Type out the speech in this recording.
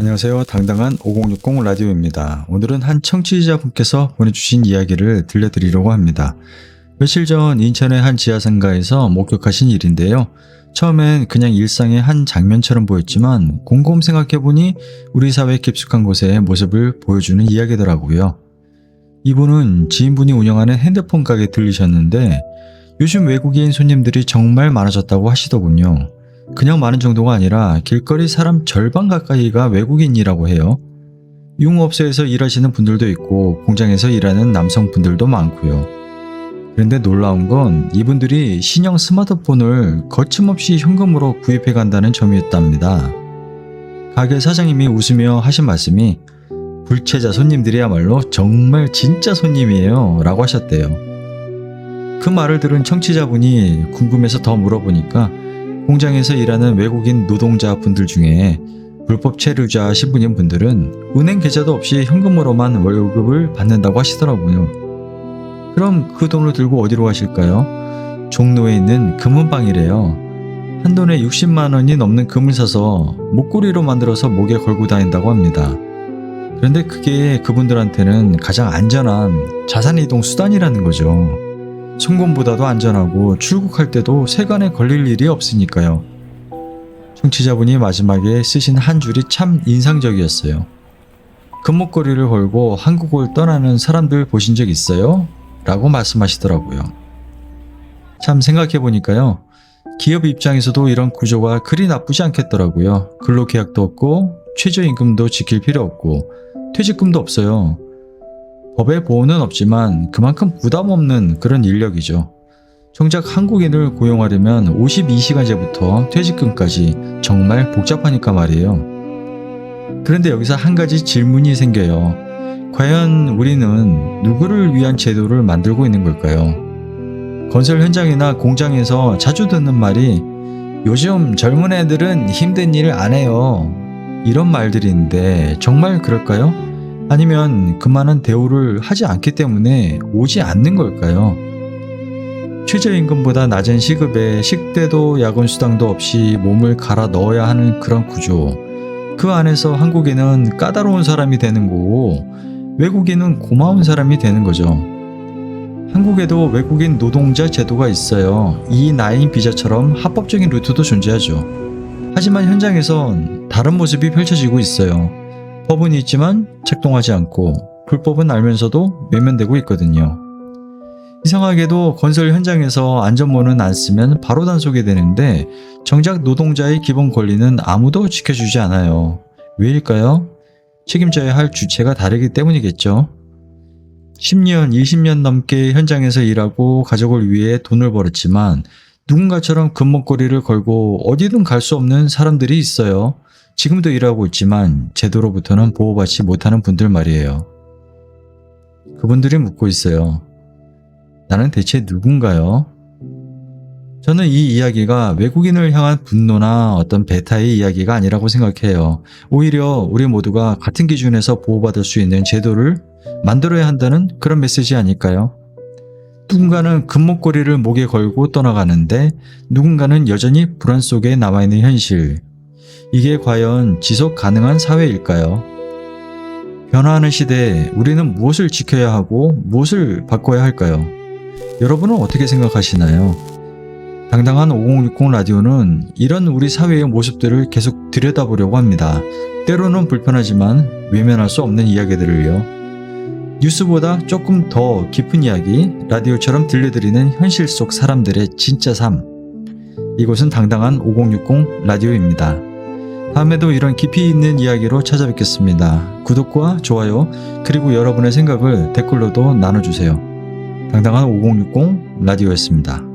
안녕하세요. 당당한 5060 라디오입니다. 오늘은 한 청취자분께서 보내주신 이야기를 들려드리려고 합니다. 며칠 전 인천의 한 지하상가에서 목격하신 일인데요. 처음엔 그냥 일상의 한 장면처럼 보였지만 곰곰 생각해보니 우리 사회 깊숙한 곳의 모습을 보여주는 이야기더라고요. 이분은 지인분이 운영하는 핸드폰 가게 들리셨는데 요즘 외국인 손님들이 정말 많아졌다고 하시더군요. 그냥 많은 정도가 아니라 길거리 사람 절반 가까이가 외국인이라고 해요. 유흥업소에서 일하시는 분들도 있고 공장에서 일하는 남성분들도 많고요. 그런데 놀라운 건 이분들이 신형 스마트폰을 거침없이 현금으로 구입해 간다는 점이었답니다. 가게 사장님이 웃으며 하신 말씀이 불체자 손님들이야말로 정말 진짜 손님이에요 라고 하셨대요. 그 말을 들은 청취자분이 궁금해서 더 물어보니까 공장에서 일하는 외국인 노동자 분들 중에 불법 체류자 신분인 분들은 은행 계좌도 없이 현금으로만 월급을 받는다고 하시더라고요. 그럼 그 돈을 들고 어디로 가실까요? 종로에 있는 금은방이래요. 한 돈에 60만 원이 넘는 금을 사서 목걸이로 만들어서 목에 걸고 다닌다고 합니다. 그런데 그게 그분들한테는 가장 안전한 자산 이동 수단이라는 거죠. 송금보다도 안전하고 출국할 때도 세관에 걸릴 일이 없으니까요. 청취자분이 마지막에 쓰신 한 줄이 참 인상적이었어요. 금목걸이를 걸고 한국을 떠나는 사람들 보신 적 있어요? 라고 말씀하시더라고요. 참 생각해보니까요. 기업 입장에서도 이런 구조가 그리 나쁘지 않겠더라고요. 근로계약도 없고 최저임금도 지킬 필요 없고 퇴직금도 없어요. 법의 보호는 없지만 그만큼 부담 없는 그런 인력이죠. 정작 한국인을 고용하려면 52시간제부터 퇴직금까지 정말 복잡하니까 말이에요. 그런데 여기서 한 가지 질문이 생겨요. 과연 우리는 누구를 위한 제도를 만들고 있는 걸까요? 건설 현장이나 공장에서 자주 듣는 말이 요즘 젊은 애들은 힘든 일안 해요. 이런 말들인데 정말 그럴까요? 아니면 그만한 대우를 하지 않기 때문에 오지 않는 걸까요? 최저임금보다 낮은 시급에 식대도 야근 수당도 없이 몸을 갈아 넣어야 하는 그런 구조. 그 안에서 한국인은 까다로운 사람이 되는 거고 외국인은 고마운 사람이 되는 거죠. 한국에도 외국인 노동자 제도가 있어요. E9 비자처럼 합법적인 루트도 존재하죠. 하지만 현장에선 다른 모습이 펼쳐지고 있어요. 법은 있지만 작동하지 않고 불법은 알면서도 외면되고 있거든요. 이상하게도 건설 현장에서 안전모는 안 쓰면 바로 단속이 되는데 정작 노동자의 기본 권리는 아무도 지켜주지 않아요. 왜일까요? 책임져야 할 주체가 다르기 때문이겠죠. 10년, 20년 넘게 현장에서 일하고 가족을 위해 돈을 벌었지만 누군가처럼 금목걸이를 걸고 어디든 갈 수 없는 사람들이 있어요. 지금도 일하고 있지만 제도로부터는 보호받지 못하는 분들 말이에요. 그분들이 묻고 있어요. 나는 대체 누군가요? 저는 이 이야기가 외국인을 향한 분노나 어떤 배타의 이야기가 아니라고 생각해요. 오히려 우리 모두가 같은 기준에서 보호받을 수 있는 제도를 만들어야 한다는 그런 메시지 아닐까요? 누군가는 금목걸이를 목에 걸고 떠나가는데 누군가는 여전히 불안 속에 남아있는 현실. 이게 과연 지속 가능한 사회일까요? 변화하는 시대에 우리는 무엇을 지켜야 하고 무엇을 바꿔야 할까요? 여러분은 어떻게 생각하시나요? 당당한 5060 라디오는 이런 우리 사회의 모습들을 계속 들여다보려고 합니다. 때로는 불편하지만 외면할 수 없는 이야기들을요. 뉴스보다 조금 더 깊은 이야기, 라디오처럼 들려드리는 현실 속 사람들의 진짜 삶. 이곳은 당당한 5060 라디오입니다. 다음에도 이런 깊이 있는 이야기로 찾아뵙겠습니다. 구독과 좋아요, 그리고 여러분의 생각을 댓글로도 나눠주세요. 당당한 5060 라디오였습니다.